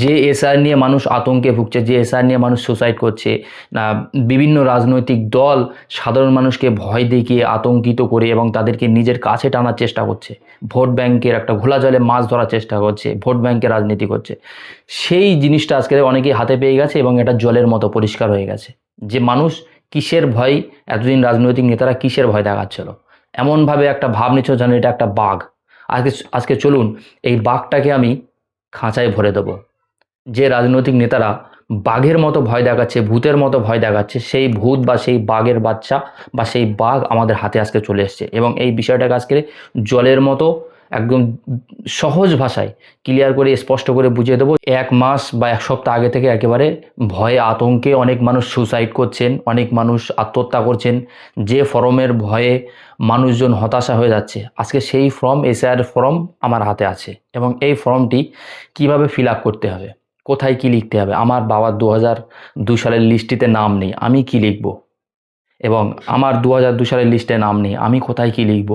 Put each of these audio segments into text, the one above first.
যে এসআর নিয়ে মানুষ আতঙ্কে ভুগছে, যে এসআর নিয়ে মানুষ সুসাইড করছে, না, বিভিন্ন রাজনৈতিক দল সাধারণ মানুষকে ভয় দেখিয়ে আতঙ্কিত করে এবং তাদেরকে নিজের কাছে টানার চেষ্টা করছে। ভোট ব্যাংকের একটা ঘোলা জলে মাছ ধরার চেষ্টা করছে, ভোট ব্যাংকের রাজনীতি করছে। সেই জিনিসটা আজকে অনেকেই হাতে পেয়ে গেছে এবং এটা জলের মতো পরিষ্কার হয়ে গেছে। যে মানুষ কিসের ভয়, এতদিন রাজনৈতিক নেতারা কিসের ভয় দেখাচ্ছিল? এমনভাবে একটা ভাব নিচ্ছ যেন এটা একটা বাঘ। আজকে আজকে চলুন এই বাঘটাকে আমি খাঁচায় ভরে দেবো। যে রাজনৈতিক নেতারা বাঘের মতো ভয় দেখাচ্ছে, ভূতের মতো ভয় দেখাচ্ছে, সেই ভূত বা সেই বাঘের বাচ্চা বা সেই বাঘ আমাদের হাতে আজকে চলে এসছে। এবং এই বিষয়টাকে আজকে জলের মতো একদম সহজ ভাষায় ক্লিয়ার করে, স্পষ্ট করে বুঝিয়ে দেবো। এক মাস বা এক সপ্তাহ আগে থেকে একেবারে ভয়ে আতঙ্কে অনেক মানুষ সুসাইড করছেন, অনেক মানুষ আত্মহত্যা করছেন। যে ফর্মের ভয়ে মানুষজন হতাশা হয়ে যাচ্ছে। আজকে সেই ফর্ম এসআর ফর্ম আমার হাতে আছে। এবং এই ফর্মটি কীভাবে ফিল করতে হবে? কোথায় কি লিখতে হবে? আমার বাবার দু সালের লিস্টিতে নাম নেই, আমি কি লিখব? এবং আমার দু হাজার দু সালের লিস্টে নাম নেই, আমি কোথায় কি লিখব?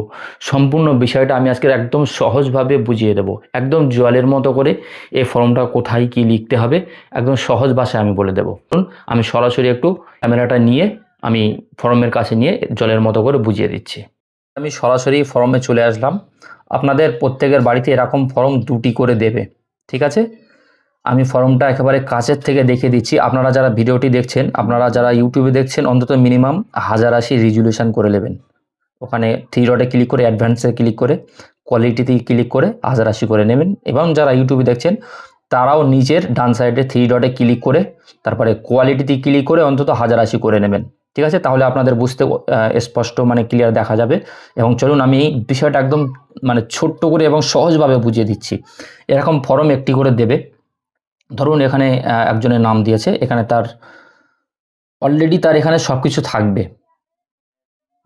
সম্পূর্ণ বিষয়টা আমি আজকে একদম সহজভাবে বুঝিয়ে দেবো। একদম জলের মতো করে এই ফর্মটা কোথায় কি লিখতে হবে, একদম সহজ ভাষায় আমি বলে দেবো। আমি সরাসরি একটু ক্যামেরাটা নিয়ে, আমি ফর্মের কাছে নিয়ে জলের মতো করে বুঝিয়ে দিচ্ছি। আমি সরাসরি ফর্মে চলে আসলাম। আপনাদের প্রত্যেকের বাড়িতে এরকম ফর্ম দুটি করে দেবে, ঠিক আছে? আমি ফর্মটা একেবারে কাছের থেকে দেখিয়ে দিচ্ছি। আপনারা যারা ভিডিওটি দেখছেন, আপনারা যারা ইউটিউবে দেখছেন, অন্তত মিনিমাম হাজার আশি রিজুলেশন করে নেবেন। ওখানে থ্রি ডটে ক্লিক করে অ্যাডভান্সে ক্লিক করে কোয়ালিটিতে ক্লিক করে হাজার আশি করে নেবেন। এবং যারা ইউটিউবে দেখছেন, তারাও নিজের ডান সাইডে থ্রি ডটে ক্লিক করে, তারপরে কোয়ালিটিতে ক্লিক করে অন্তত হাজার আশি করে নেবেন। ঠিক আছে? তাহলে আপনাদের বুঝতে স্পষ্ট মানে ক্লিয়ার দেখা যাবে। এবং চলুন আমি এই বিষয়টা একদম মানে ছোট্ট করে এবং সহজভাবে বুঝিয়ে দিচ্ছি। এরকম ফর্ম একটি করে দেবে। ধরুন এখানে একজনের নাম দিয়েছে, এখানে তার অলরেডি তার এখানে সব কিছু থাকবে।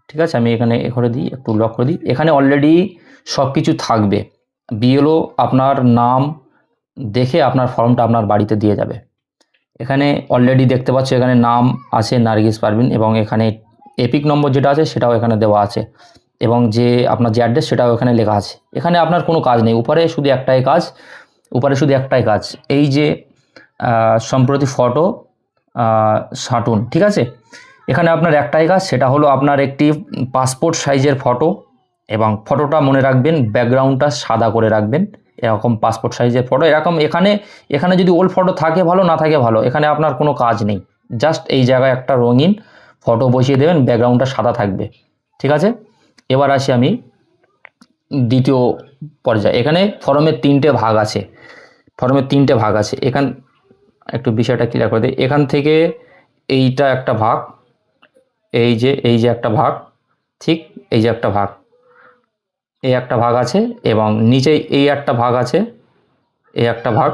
ঠিক আছে? আমি এখানে এ করে দিই, একটু লক করে দিই। এখানে অলরেডি সব কিছু থাকবে বিএলও আপনার নাম দেখে আপনার ফর্মটা আপনার বাড়িতে দিয়ে যাবে। এখানে অলরেডি দেখতে পাচ্ছ এখানে নাম আছে নার্গিস পারভিন এবং এখানে এপিক নম্বর যেটা আছে সেটাও এখানে দেওয়া আছে। এবং যে আপনার যে অ্যাড্রেস সেটাও এখানে লেখা আছে। এখানে আপনার কোনো কাজ নেই। উপরে শুধু একটাই কাজ, উপরে শুধু একটাই কাজ। এই যে সম্প্রতি ফটো সাটুন, ঠিক আছে? এখানে আপনার একটাই কাজ, সেটা হলো আপনার একটি পাসপোর্ট সাইজের ফটো এবং ফটোটা মনে রাখবেন ব্যাকগ্রাউন্ডটা সাদা করে রাখবেন, এরকম পাসপোর্ট সাইজের ফটো এরকম এখানে এখানে যদি ওল্ড ফটো থাকে ভালো, না থাকে ভালো, এখানে আপনার কোনো কাজ নেই। জাস্ট এই জায়গায় একটা রঙিন ফটো বসিয়ে দেবেন ব্যাকগ্রাউন্ডটা সাদা থাকবে, ঠিক আছে? এবার আসি আমি দ্বিতীয় পর্যায়ে। এখানে ফর্মের তিনটে ভাগ আছে ফর্মের তিনটে ভাগ আছে। এখান একটু বিষয়টা ক্লিয়ার করে দিই। এখান থেকে এইটা একটা ভাগ, এই যে এই যে একটা ভাগ, ঠিক এই যে একটা ভাগ। এই একটা ভাগ আছে এবং নিচে এই একটা ভাগ আছে, এই একটা ভাগ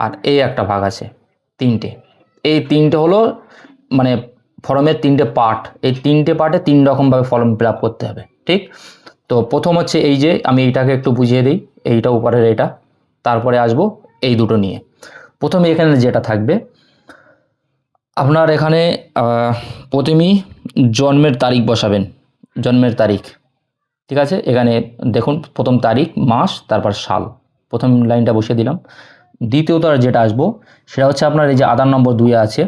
আর এই একটা ভাগ আছে, তিনটে। এই তিনটে হলো মানে ফর্মের তিনটে পার্ট এই তিনটে পার্টে তিন রকমভাবে ফর্ম ফিল করতে হবে, ঠিক? তো প্রথম হচ্ছে এই যে, আমি এইটাকে একটু বুঝিয়ে দিই, এইটা উপরের এটা, তারপরে আসব এই দুটো নিয়ে। প্রথমে এখানে যেটা থাকবে, আপনার এখানে প্রথমেই জন্মের তারিখ বসাবেন, জন্মের তারিখ, ঠিক আছে? এখানে দেখুন, প্রথম তারিখ, মাস, তারপর সাল, প্রথম লাইনটা বসিয়ে দিলাম। দ্বিতীয়ত যেটা আসব, সেটা হচ্ছে আপনার এই যে আধার নম্বর দুইয়ে আছে,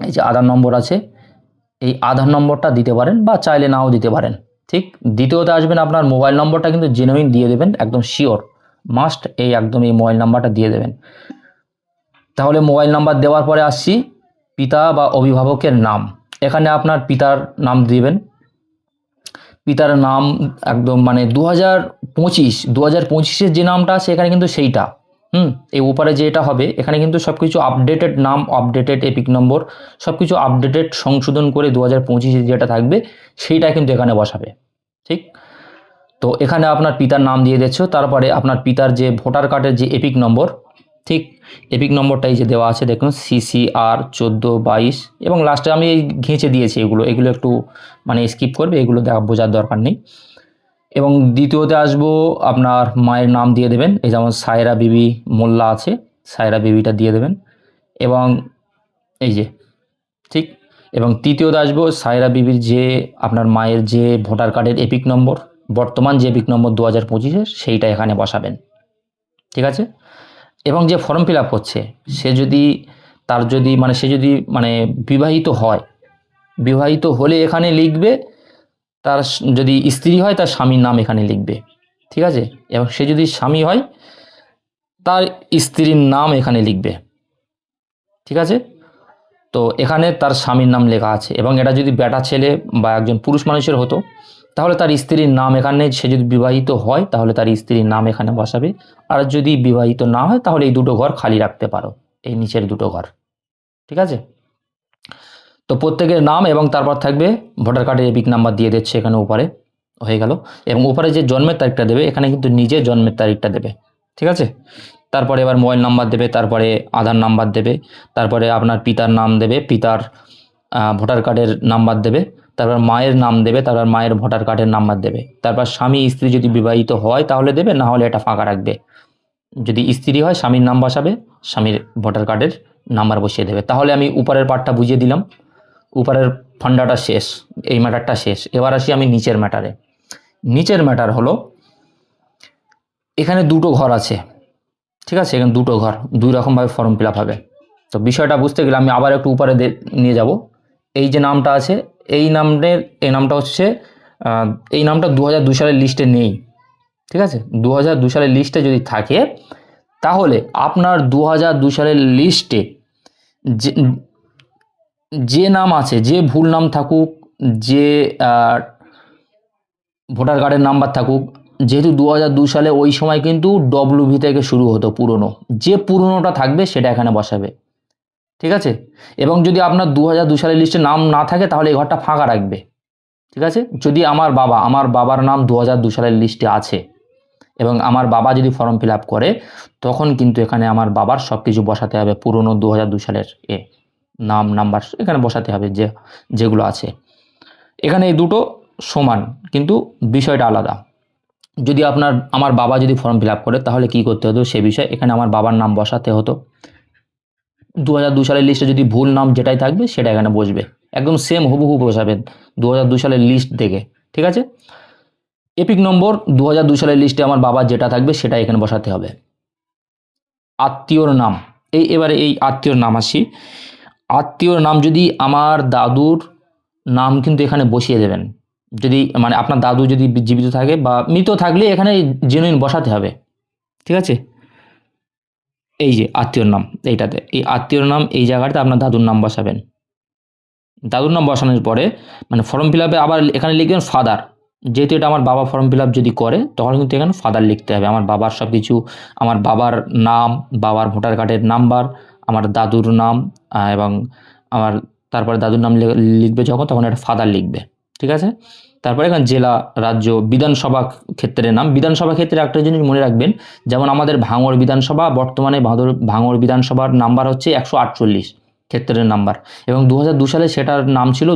এই যে আধার নম্বর আছে, এই আধার নম্বরটা দিতে পারেন বা চাইলে নাও দিতে পারেন, ঠিক? দ্বিতীয়ত আসবেন আপনার মোবাইল নম্বরটা কিন্তু জেনুইন দিয়ে দেবেন, একদম শিওর মাস্ট এই একদম এই মোবাইল নাম্বারটা দিয়ে দেবেন। তাহলে মোবাইল নাম্বার দেওয়ার পরে আসছি পিতা বা অভিভাবকের নাম। এখানে আপনার পিতার নাম দিবেন। পিতার নাম একদম মানে দু হাজার পঁচিশ দু হাজার পঁচিশের যে নামটা আছে এখানে কিন্তু সেইটা। হুম, এই উপরে যেটা হবে, এখানে কিন্তু সব কিছু আপডেটেড নাম আপডেটেড এপিক নম্বর সব কিছু আপডেটেড সংশোধন করে দু হাজার পঁচিশে যেটা থাকবে, সেইটা কিন্তু এখানে বসাবে। ঠিক? তো এখানে আপনার পিতার নাম দিয়ে দিচ্ছ, তারপরে আপনার পিতার যে ভোটার কার্ডের যে এপিক নম্বর ঠিক এপিক নম্বরটা এই যে দেওয়া আছে, দেখুন সিসিআর চোদ্দ, বাইশ, এবং লাস্টে আমি এই ঘেঁচে দিয়েছি এগুলো এগুলো একটু মানে স্কিপ করবে, এগুলো দেখা, বোঝার দরকার নেই। এবং দ্বিতীয়তে আসব, আপনার মায়ের নাম দিয়ে দেবেন, এই যেমন সায়রা বিবি মোল্লা আছে, সায়রা বিবিটা দিয়ে দেবেন, এবং এই যে, ঠিক, এবং তৃতীয়তে আসব, সায়রা বিবির যে, আপনার মায়ের যে ভোটার কার্ডের এপিক নম্বর, বর্তমান যে এপিক নম্বর দু হাজার সেইটা এখানে বসাবেন, ঠিক আছে? এবং যে ফর্ম ফিল আপ করছে সে যদি তার যদি মানে সে যদি মানে বিবাহিত হয়, বিবাহিত হলে এখানে লিখবে তার যদি স্ত্রী হয় তার স্বামীর নাম এখানে লিখবে, ঠিক আছে? এবং সে যদি স্বামী হয়, তার স্ত্রীর নাম এখানে লিখবে, ঠিক আছে? তো এখানে তার স্বামীর নাম লেখা আছে এবং এটা যদি বেটা ছেলে বা একজন পুরুষ মানুষের হতো তাহলে তার স্ত্রীর নাম এখানে, সে যদি বিবাহিত হয়, তাহলে তার স্ত্রীর নাম এখানে বসাবে। আর যদি বিবাহিত না হয়, তাহলে এই দুটো ঘর খালি রাখতে পারো, এই নিচের দুটো ঘর। ঠিক আছে? তো প্রত্যেকের নাম এবং তারপর থাকবে ভোটার কার্ডের এপিক নাম্বার দিয়ে দিচ্ছে এখানে উপরে, হয়ে গেল। এবং উপরে যে জন্মের তারিখটা দেবে, এখানে কিন্তু নিজে জন্মের তারিখটা দেবে। ঠিক আছে? তারপরে এবার মোবাইল নাম্বার দেবে, তারপরে আধার নাম্বার দেবে, তারপরে আপনার পিতার নাম দেবে, পিতার ভোটার কার্ডের নাম্বার দেবে। তারপর মায়ের নাম দেবে, তারপর মায়ের ভোটার কার্ডের নাম্বার দেবে। তারপর স্বামী, স্ত্রী যদি বিবাহিত হয় তাহলে দেবে, না হলে এটা ফাঁকা রাখবে। যদি স্ত্রী হয়, স্বামীর নাম বসাবে, স্বামীর ভোটার কার্ডের নাম্বার বসিয়ে দেবে। তাহলে আমি উপরের পার্টটা বুঝিয়ে দিলাম। উপরের ফান্ডাটা শেষ, এই ম্যাটারটা শেষ। এবার আসি আমি নিচের ম্যাটারে। নিচের ম্যাটার হলো, এখানে দুটো ঘর আছে, ঠিক আছে? এখানে দুটো ঘর, দুই রকমভাবে ফর্ম ফিল হবে। তো বিষয়টা বুঝতে গেলে আমি আবার একটু উপরে নিয়ে যাব। এই যে নামটা আছে এই নামের এই নামটা হচ্ছে এই নামটা দু হাজার সালের লিস্টে নেই, ঠিক আছে? দু হাজার সালের লিস্টে যদি থাকে, তাহলে আপনার দু হাজার সালের লিস্টে যে যে নাম আছে, যে ভুল নাম থাকুক, যে ভোটার কার্ডের নাম্বার থাকুক, যেহেতু দু হাজার দু সালে ওই সময় কিন্তু ডব্লিউভি থেকে শুরু হতো পুরনো, যে পুরনোটা থাকবে সেটা এখানে বসাবে। ঠিক আছে? এবং যদি আপনার দু হাজার দু সালের লিস্টে নাম না থাকে, তাহলে এই ঘরটা ফাঁকা রাখবে। ঠিক আছে? যদি আমার বাবা, আমার বাবার নাম দু হাজার দু সালের লিস্টে আছে এবং আমার বাবা যদি ফর্ম ফিল করে, তখন কিন্তু এখানে আমার বাবার সব কিছু বসাতে হবে পুরনো দু হাজার দু সালের এ নাম নাম্বার এখানে বসাতে হবে যে, যেগুলো আছে। এখানে এই দুটো সমান, কিন্তু বিষয়টা আলাদা। যদি আপনার, আমার বাবা যদি ফর্ম ফিল করে, তাহলে কি করতে হতো? সে বিষয়ে এখানে আমার বাবার নাম বসাতে হতো। দু হাজার দু সালের লিস্টে যদি ভুল নাম যেটাই থাকবে, সেটা এখানে বসবে। একদম সেম হুবহু বসাবেন দু হাজার দু সালের লিস্ট দেখে, ঠিক আছে? এপিক নম্বর দু হাজার দু সালের লিস্টে আমার বাবা যেটা থাকবে সেটা এখানে বসাতে হবে। আত্মীয়র নাম, এই এবারে এই আত্মীয়র নাম আসি। আত্মীয়র নাম যদি আমার দাদুর নাম কিন্তু এখানে বসিয়ে দেবেন। যদি মানে আপনার দাদু যদি জীবিত থাকে বা মৃত থাকলে এখানে জেনুইন বসাতে হবে, ঠিক আছে? এই যে আত্মীয়র নাম, এইটাতে। এই আত্মীয়র নাম, এই জায়গাটাতে আপনার দাদুর নাম বসাবেন। দাদুর নাম বসানোর পরে মানে ফর্ম ফিল আবার এখানে লিখবেন ফাদার যেহেতু এটা আমার বাবা ফর্ম ফিল যদি করে, তখন কিন্তু এখানে ফাদার লিখতে হবে। আমার বাবার সব কিছু আমার বাবার নাম, বাবার ভোটার কার্ডের নাম্বার আমার দাদুর নাম এবং আমার, তারপরে দাদুর নাম লিখবে যখন, তখন একটা ফাদার লিখবে। ঠিক আছে? তারপরে এখানে জেলা, রাজ্য, বিধানসভা ক্ষেত্রের নাম। বিধানসভা ক্ষেত্রে একটা জিনিস মনে রাখবেন, যেমন আমাদের ভাঙড় বিধানসভা, বর্তমানে ভাঙড় বিধানসভার নাম্বার হচ্ছে একশো আটচল্লিশ ক্ষেত্রের নাম্বার। এবং দু সালে সেটার নাম ছিল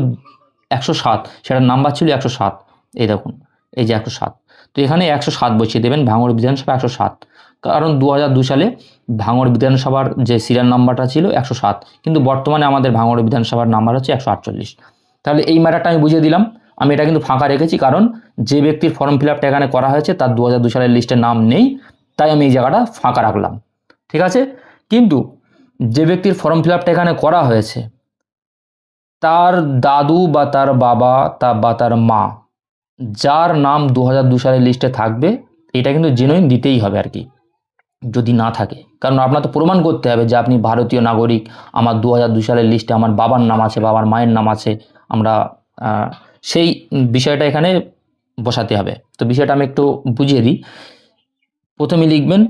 একশো সাত, সেটার নাম্বার ছিল একশো সাত। এই দেখুন, এই যে একশো সাত। তো এখানে একশো সাত বসিয়ে দেবেন, ভাঙড় বিধানসভা একশো সাত। কারণ দু সালে ভাঙড় বিধানসভার যে সিরিয়াল নাম্বারটা ছিল একশো সাত, কিন্তু বর্তমানে আমাদের ভাঙড় বিধানসভার নাম্বার হচ্ছে একশো আটচল্লিশ। তাহলে এই ম্যাটারটা আমি বুঝিয়ে দিলাম। আমি এটা কিন্তু ফাঁকা রেখেছি, কারণ যে ব্যক্তির ফর্ম ফিল আপটা এখানে করা হয়েছে, তার দু সালের লিস্টে নাম নেই, তাই আমি এই জায়গাটা ফাঁকা রাখলাম। ঠিক আছে? কিন্তু যে ব্যক্তির ফর্ম ফিল আপটা এখানে করা হয়েছে, তার দাদু বা তার বাবা তা বা তার মা, যার নাম দু হাজার সালের লিস্টে থাকবে, এটা কিন্তু জেনুইন দিতেই হবে আর কি, যদি না থাকে। কারণ আপনার তো প্রমাণ করতে হবে যে আপনি ভারতীয় নাগরিক, আমার দু সালের লিস্টে আমার বাবার নাম আছে, বাবার মায়ের নাম আছে, আমরা সেই বিষয়টা এখানে বসাতে হবে। তো বিষয়টা আমি একটু বুঝিয়ে দিই। প্রথমে লিখবেন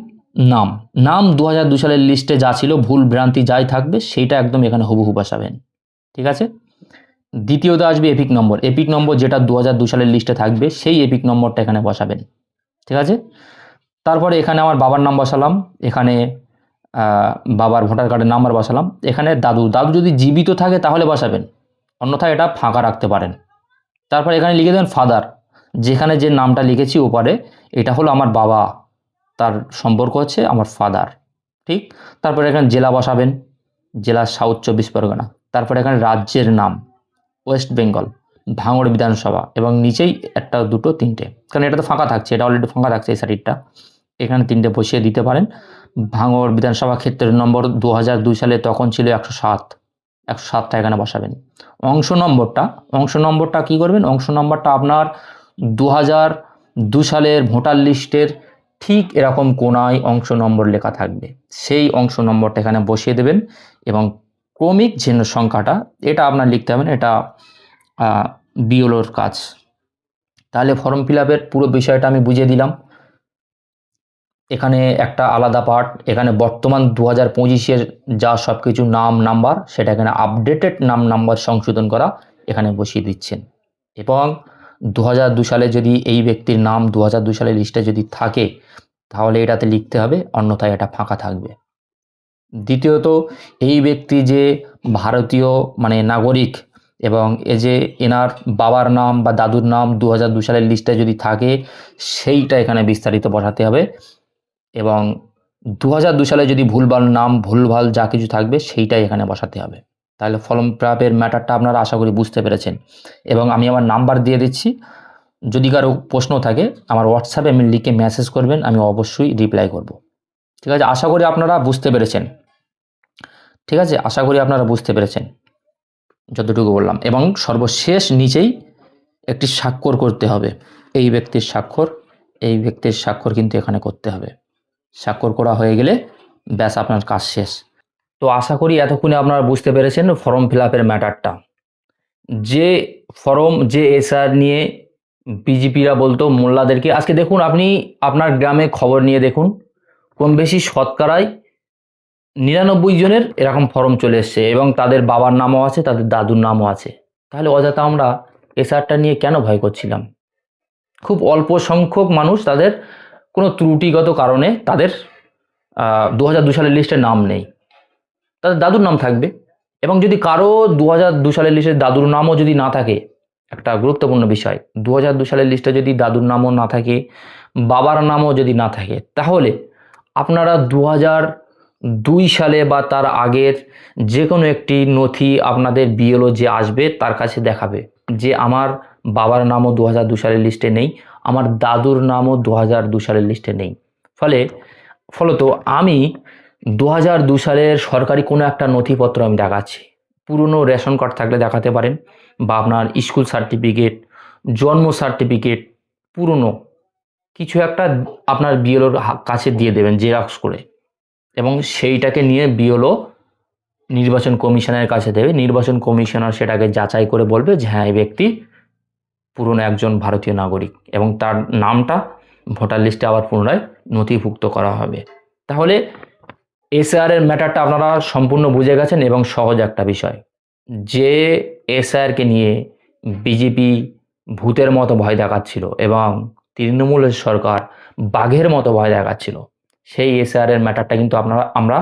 নাম। নাম দু সালের লিস্টে যা ছিল, ভুল ভ্রান্তি যাই থাকবে সেইটা একদম এখানে হুবহু বসাবেন। ঠিক আছে? দ্বিতীয়ত আসবে এপিক নম্বর। এপিক নম্বর যেটা দু সালের লিস্টে থাকবে, সেই এপিক নম্বরটা এখানে বসাবেন। ঠিক আছে? তারপরে এখানে আমার বাবার নাম বসালাম। এখানে বাবার ভোটার কার্ডের নাম্বার বসালাম। এখানে দাদু। দাদু যদি জীবিত থাকে তাহলে বসাবেন। অন্যথায় এটা ফাঁকা রাখতে পারেন। তারপর এখানে লিখে দেন ফাদার। যেখানে যে নামটা লিখেছি ওপারে, এটা হলো আমার বাবা। তার সম্পর্ক হচ্ছে আমার ফাদার। ঠিক? তারপরে এখানে জেলা বসাবেন। জেলা সাউথ চব্বিশ পরগনা। তারপরে এখানে রাজ্যের নাম, ওয়েস্ট বেঙ্গল, ভাঙড় বিধানসভা এবং নিচেই একটা, দুটো, তিনটে। কারণ এটা তো ফাঁকা থাকছে, এটা অলরেডি ফাঁকা থাকছে এই সাইডটা এখানে তিনটে বসিয়ে দিতে পারেন। ভাঙড় বিধানসভা ক্ষেত্রের নম্বর দু হাজার দুই সালে তখন ছিল একশো সাত। একশো সাতটা এখানে বসাবেন। অংশ নম্বরটা অংশ নম্বরটা কি করবেন? অংশ নম্বরটা আপনার দু হাজার দু সালের ভোটার লিস্টের ঠিক এরকম কোনায় অংশ নম্বর লেখা থাকবে। সেই অংশ নম্বরটা এখানে বসিয়ে দেবেন এবং ক্রমিক যে সংখ্যাটা, এটা আপনার লিখতে হবেন এটা বিওলোর কাজ। তাহলে ফর্ম ফিল পুরো বিষয়টা আমি বুঝিয়ে দিলাম। এখানে একটা আলাদা পার্ট এখানে বর্তমান দু হাজার পঁচিশের যা সব কিছু নাম নাম্বার সেটা এখানে আপডেটেড নাম নাম্বার সংশোধন করা এখানে বসিয়ে দিচ্ছেন। এবং দু হাজার সালে যদি এই ব্যক্তির নাম দু হাজার দু সালের লিস্টে যদি থাকে, তাহলে এটাতে লিখতে হবে, অন্যথায় এটা ফাঁকা থাকবে। দ্বিতীয়ত, এই ব্যক্তি যে ভারতীয় মানে নাগরিক এবং এ যে এনার বাবার নাম বা দাদুর নাম দু সালের লিস্টে যদি থাকে, সেইটা এখানে বিস্তারিত বসাতে হবে। এবং দু হাজার সালে যদি ভুলভাল নাম, ভুলভাল যা কিছু থাকবে, সেইটাই এখানে বসাতে হবে। তাহলে ফর্ম প্রাপের ম্যাটারটা আপনারা আশা করি বুঝতে পেরেছেন। এবং আমি আমার নাম্বার দিয়ে দিচ্ছি। যদি কারও প্রশ্ন থাকে, আমার হোয়াটসঅ্যাপে আমি লিখে মেসেজ করবেন, আমি অবশ্যই রিপ্লাই করব। ঠিক আছে? আশা করি আপনারা বুঝতে পেরেছেন। ঠিক আছে? আশা করি আপনারা বুঝতে পেরেছেন। যতটুকু বললাম। এবং সর্বশেষ নিচেই একটি স্বাক্ষর করতে হবে। এই ব্যক্তির স্বাক্ষর, এই ব্যক্তির স্বাক্ষর কিন্তু এখানে করতে হবে। স্বাক্ষর করা হয়ে গেলে ব্যাস আপনার কাজ শেষ। তো আশা করি এতক্ষণে আপনারা বুঝতে পেরেছেন ফর্ম ফিল আপের ম্যাটারটা যে ফর্ম যে এসআর নিয়ে বিজেপিরা বলতো, মোল্লাদেরকে, আজকে দেখুন আপনি আপনার গ্রামে খবর নিয়ে দেখুন, কম বেশি শতকরায় নিরানব্বই জনের এরকম ফর্ম চলে এসছে এবং তাদের বাবার নামও আছে, তাদের দাদুর নামও আছে। তাহলে অযথা আমরা এসআরটা নিয়ে কেন ভয় করছিলাম? খুব অল্প সংখ্যক মানুষ তাদের কোনো ত্রুটিগত কারণে তাদের দু হাজার দু সালের লিস্টে নাম নেই। তাদের দাদুর নাম থাকবে। এবং যদি কারও দু হাজার দু সালের লিস্টে দাদুর নামও যদি না থাকে, একটা গুরুত্বপূর্ণ বিষয় দু হাজার দু সালের লিস্টে যদি দাদুর নামও না থাকে, বাবার নামও যদি না থাকে, তাহলে আপনারা দু হাজার দুই সালে বা তার আগের যে কোনো একটি নথি আপনাদের বিএলও যে আসবে, তার কাছে দেখাবে যে আমার বাবার নামও দু হাজার দু সালের লিস্টে নেই। আমার দাদুর নামও দু হাজার দু সালের লিস্টে নেই। ফলে, ফলত আমি দু হাজার দু সালের সরকারি কোনো একটা নথিপত্র আমি দেখাচ্ছি। পুরনো রেশন কার্ড থাকলে দেখাতে পারেন বা আপনার স্কুল সার্টিফিকেট, জন্ম সার্টিফিকেট, পুরনো কিছু একটা আপনার বিএলওর কাছে দিয়ে দেবেন জেরক্স করে। এবং সেইটাকে নিয়ে বিএলও নির্বাচন কমিশনের কাছে দেবে। নির্বাচন কমিশনার সেটাকে যাচাই করে বলবে যে হ্যাঁ এই ব্যক্তি পুরনো একজন ভারতীয় নাগরিক এবং তার নামটা ভোটার লিস্টে আবার পুনরায় নথিভুক্ত করা হবে। তাহলে এসআর এর ম্যাটারটা আপনারা সম্পূর্ণ বুঝে গেছেন এবং সহজ একটা বিষয়। যে এসআরকে নিয়ে বিজেপি ভূতের মতো ভয় দেখাচ্ছিল এবং তৃণমূলের সরকার বাঘের মতো ভয় দেখাচ্ছিল, সেই এসআর এর ম্যাটারটা কিন্তু আপনারা, আমরা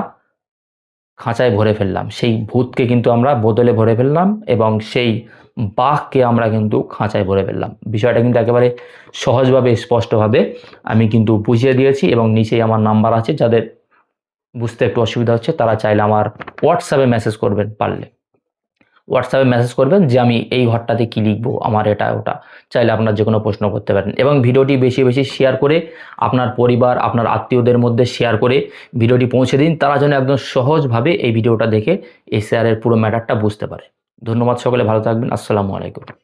খাঁচায় ভরে ফেললাম। সেই ভূতকে কিন্তু আমরা বোতলে ভরে ফেললাম এবং সেই বাঘকে আমরা কিন্তু খাঁচায় ভরে ফেললাম। বিষয়টা কিন্তু একেবারে সহজভাবে, স্পষ্টভাবে আমি কিন্তু বুঝিয়ে দিয়েছি এবং নিচেই আমার নাম্বার আছে। যাদের বুঝতে একটু অসুবিধা হচ্ছে, তারা চাইলে আমার হোয়াটসঅ্যাপে মেসেজ করবেন পারলে। হোয়াটসঅ্যাপে মেসেজ করবেন যে, আমি এই ঘরটাতে কী লিখব? আমার এটা, ওটা। চাইলে আপনার যে কোনো প্রশ্ন করতে পারেন। এবং ভিডিওটি বেশি বেশি শেয়ার করে আপনার পরিবার, আপনার আত্মীয়দের মধ্যে শেয়ার করে ভিডিওটি পৌঁছে দিন। তারা যেন একদম সহজভাবে এই ভিডিওটা দেখে এই শেয়ারের পুরো ম্যাটারটা বুঝতে পারে। ধন্যবাদ সকলে, ভালো থাকবেন। আসসালামু আলাইকুম।